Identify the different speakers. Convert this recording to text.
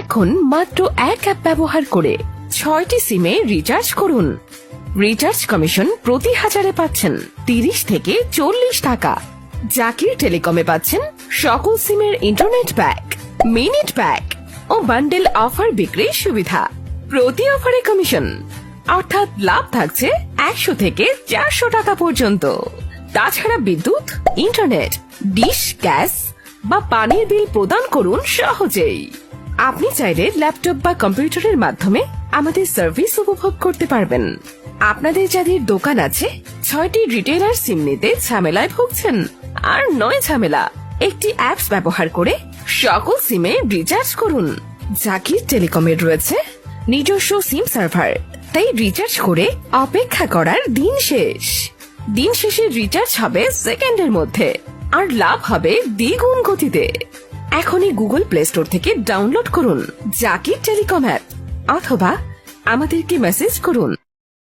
Speaker 1: এখন মাত্র এক অ্যাপ ব্যবহার করে ছয়টি সিমে রিচার্জ করুন। রিচার্জ কমিশন প্রতি হাজারে পাচ্ছেন তিরিশ থেকে চল্লিশ টাকা। জাকির টেলিকমে পাচ্ছেন সকল সিমের ইন্টারনেট প্যাক মিনিট প্যাক ও বান্ডেল অফার বিক্রির সুবিধা। প্রতি অফারে কমিশন অর্থাৎ লাভ থাকছে একশো থেকে চারশো টাকা পর্যন্ত। তাছাড়া বিদ্যুৎ ইন্টারনেট ডিশ গ্যাস বা পানির বিল প্রদান করুন সহজেই। আপনি চাইলে ল্যাপটপ বা কম্পিউটারের মাধ্যমে আমাদের সার্ভিস উপভোগ করতে পারবেন। আপনাদের যাদের দোকান আছে, ছয়টি রিটেলার সিম নিতে ঝামেলায় ভুগছেন। আর নয় ঝামেলা, একটি অ্যাপস ব্যবহার করে সকল সিমে রিচার্জ করুন। জাকির টেলিকমের রয়েছে নিজস্ব সিম সার্ভার তাই রিচার্জ করে অপেক্ষা করার দিন শেষ। দিন শেষে রিচার্জ হবে সেকেন্ডের মধ্যে, আর লাভ হবে দ্বিগুণ গতিতে। এখনই গুগল প্লে স্টোর থেকে ডাউনলোড করুন। জাকির টেলিকম অ্যাপ অথবা আমাদেরকে মেসেজ করুন।